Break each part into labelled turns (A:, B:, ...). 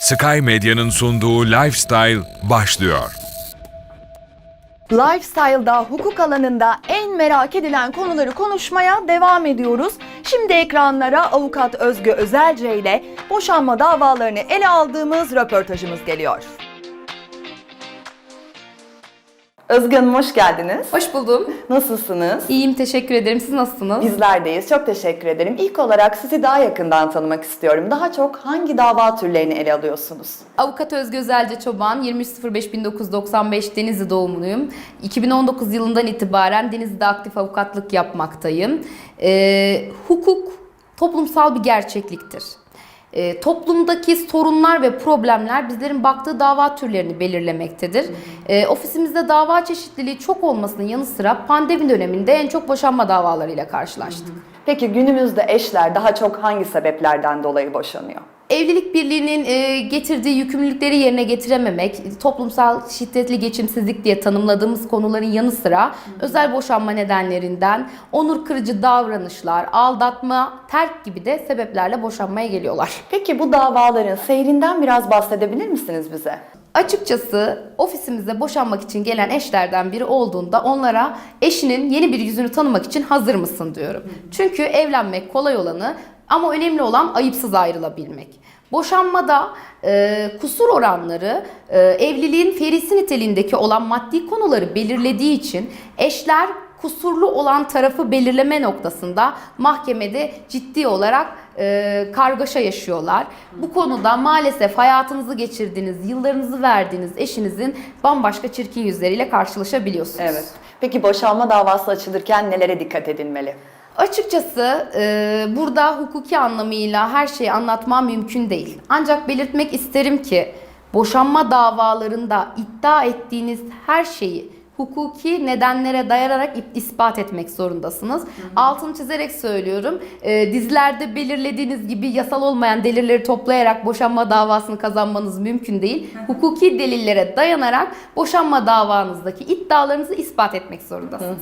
A: Sky Medya'nın sunduğu Lifestyle başlıyor.
B: Lifestyle'da hukuk alanında en merak edilen konuları konuşmaya devam ediyoruz. Şimdi ekranlara avukat Özgü Özelce ile boşanma davalarını ele aldığımız röportajımız geliyor. Hanım hoş geldiniz.
C: Hoş buldum.
B: Nasılsınız?
C: İyiyim, teşekkür ederim. Siz nasılsınız?
B: Bizlerdeyiz. Çok teşekkür ederim. İlk olarak sizi daha yakından tanımak istiyorum. Daha çok hangi dava türlerini ele alıyorsunuz?
C: Avukat Özgü Özelce Çoban, 23.05.1995 Denizli doğumluyum. 2019 yılından itibaren Denizli'de aktif avukatlık yapmaktayım. Ee, hukuk toplumsal bir gerçekliktir. Ee, toplumdaki sorunlar ve problemler bizlerin baktığı dava türlerini belirlemektedir. Ee, ofisimizde dava çeşitliliği çok olmasının yanı sıra pandemi döneminde en çok boşanma davalarıyla karşılaştık.
B: Peki günümüzde eşler daha çok hangi sebeplerden dolayı boşanıyor?
C: Evlilik birliğinin e, getirdiği yükümlülükleri yerine getirememek, toplumsal şiddetli geçimsizlik diye tanımladığımız konuların yanı sıra özel boşanma nedenlerinden onur kırıcı davranışlar, aldatma, terk gibi de sebeplerle boşanmaya geliyorlar.
B: Peki bu davaların seyrinden biraz bahsedebilir misiniz bize?
C: Açıkçası ofisimizde boşanmak için gelen eşlerden biri olduğunda onlara eşinin yeni bir yüzünü tanımak için hazır mısın diyorum. Çünkü evlenmek kolay olanı ama önemli olan ayıpsız ayrılabilmek. Boşanmada e, kusur oranları e, evliliğin ferisi niteliğindeki olan maddi konuları belirlediği için eşler kusurlu olan tarafı belirleme noktasında mahkemede ciddi olarak e, kargaşa yaşıyorlar. Bu konuda maalesef hayatınızı geçirdiğiniz, yıllarınızı verdiğiniz eşinizin bambaşka çirkin yüzleriyle karşılaşabiliyorsunuz.
B: Evet. Peki boşanma davası açılırken nelere dikkat edilmeli?
C: Açıkçası e, burada hukuki anlamıyla her şeyi anlatmam mümkün değil. Ancak belirtmek isterim ki boşanma davalarında iddia ettiğiniz her şeyi hukuki nedenlere dayanarak ispat etmek zorundasınız. Altını çizerek söylüyorum. E, dizilerde belirlediğiniz gibi yasal olmayan delilleri toplayarak boşanma davasını kazanmanız mümkün değil. Hukuki delillere dayanarak boşanma davanızdaki iddialarınızı ispat etmek zorundasınız.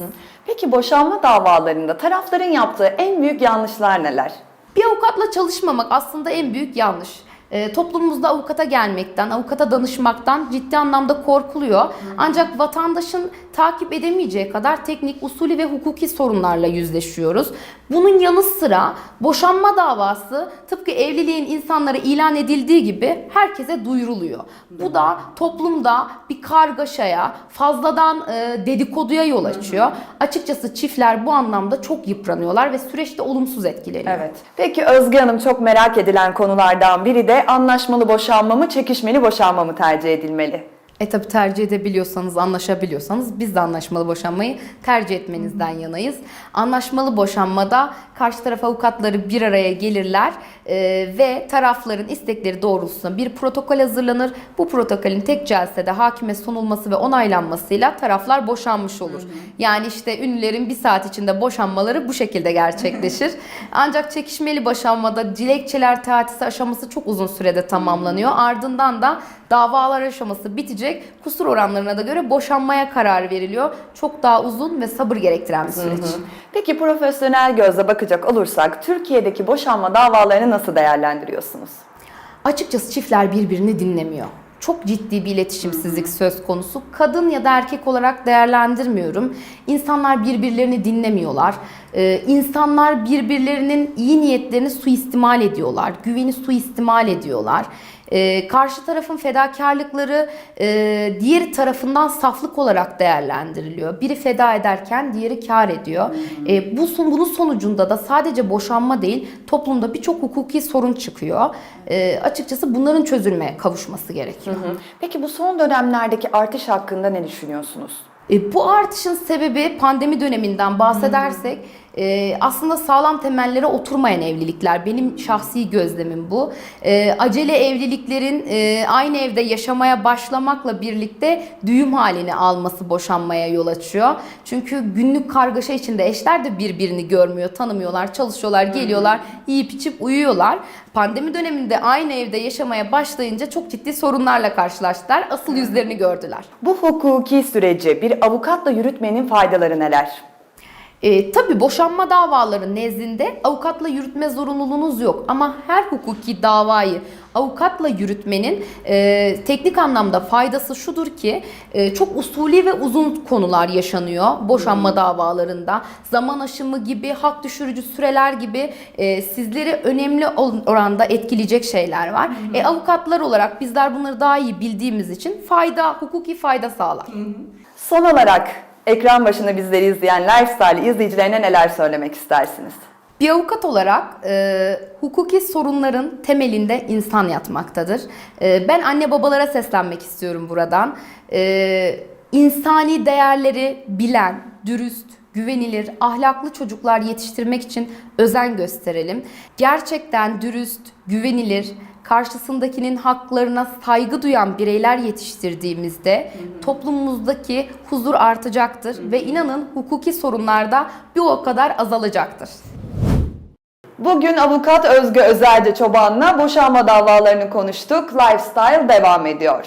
B: Peki boşanma davalarında tarafların yaptığı en büyük yanlışlar neler?
C: Bir avukatla çalışmamak aslında en büyük yanlış. Ee, toplumumuzda avukata gelmekten, avukata danışmaktan ciddi anlamda korkuluyor. Ancak vatandaşın takip edemeyeceği kadar teknik, usulü ve hukuki sorunlarla yüzleşiyoruz. Bunun yanı sıra boşanma davası tıpkı evliliğin insanlara ilan edildiği gibi herkese duyuruluyor. Bu da toplumda bir kargaşaya, fazladan e, dedikoduya yol açıyor. Açıkçası çiftler bu anlamda çok yıpranıyorlar ve süreçte olumsuz etkileniyor.
B: Evet. Peki Özge Hanım çok merak edilen konulardan biri de anlaşmalı boşanma mı, çekişmeli boşanma mı tercih edilmeli?
C: E tabi tercih edebiliyorsanız, anlaşabiliyorsanız biz de anlaşmalı boşanmayı tercih etmenizden yanayız. Anlaşmalı boşanmada karşı taraf avukatları bir araya gelirler e, ve tarafların istekleri doğrultusunda bir protokol hazırlanır. Bu protokolün tek celsede hakime sunulması ve onaylanmasıyla taraflar boşanmış olur. Yani işte ünlülerin bir saat içinde boşanmaları bu şekilde gerçekleşir. Ancak çekişmeli boşanmada dilekçeler taatisi aşaması çok uzun sürede tamamlanıyor. Ardından da davalar aşaması bitecek. Kusur oranlarına da göre boşanmaya karar veriliyor. Çok daha uzun ve sabır gerektiren bir süreç.
B: Peki profesyonel gözle bakacak olursak Türkiye'deki boşanma davalarını nasıl değerlendiriyorsunuz?
C: Açıkçası çiftler birbirini dinlemiyor. Çok ciddi bir iletişimsizlik söz konusu. Kadın ya da erkek olarak değerlendirmiyorum. İnsanlar birbirlerini dinlemiyorlar. Ee, insanlar birbirlerinin iyi niyetlerini suistimal ediyorlar. Güveni suistimal ediyorlar. Ee, karşı tarafın fedakarlıkları e, diğer tarafından saflık olarak değerlendiriliyor. Biri feda ederken diğeri kar ediyor. Ee, bu bunun sonucunda da sadece boşanma değil toplumda birçok hukuki sorun çıkıyor. Ee, açıkçası bunların çözülmeye kavuşması gerekiyor.
B: Peki bu son dönemlerdeki artış hakkında ne düşünüyorsunuz?
C: E, bu artışın sebebi pandemi döneminden bahsedersek e, aslında sağlam temellere oturmayan evlilikler. Benim şahsi gözlemim bu. E, acele evliliklerin e, aynı evde yaşamaya başlamakla birlikte düğüm halini alması boşanmaya yol açıyor. Çünkü günlük kargaşa içinde eşler de birbirini görmüyor, tanımıyorlar, çalışıyorlar, geliyorlar, yiyip içip uyuyorlar. Pandemi döneminde aynı evde yaşamaya başlayınca çok ciddi sorunlarla karşılaştılar. Asıl yüzlerini gördüler.
B: Bu hukuki süreci bir avukatla yürütmenin faydaları neler?
C: E, tabii boşanma davaları nezdinde avukatla yürütme zorunluluğunuz yok ama her hukuki davayı Avukatla yürütmenin e, teknik anlamda faydası şudur ki e, çok usulü ve uzun konular yaşanıyor boşanma davalarında. Zaman aşımı gibi, hak düşürücü süreler gibi e, sizleri önemli oranda etkileyecek şeyler var. E, avukatlar olarak bizler bunları daha iyi bildiğimiz için fayda, hukuki fayda sağlar.
B: Son olarak ekran başında bizleri izleyen Lifestyle izleyicilerine neler söylemek istersiniz?
C: Bir avukat olarak e, hukuki sorunların temelinde insan yatmaktadır. E, ben anne babalara seslenmek istiyorum buradan. E, insani değerleri bilen, dürüst, güvenilir, ahlaklı çocuklar yetiştirmek için özen gösterelim. Gerçekten dürüst, güvenilir, karşısındakinin haklarına saygı duyan bireyler yetiştirdiğimizde toplumumuzdaki huzur artacaktır ve inanın hukuki sorunlar da bir o kadar azalacaktır.
B: Bugün avukat Özge Özelce Çoban'la boşanma davalarını konuştuk. Lifestyle devam ediyor.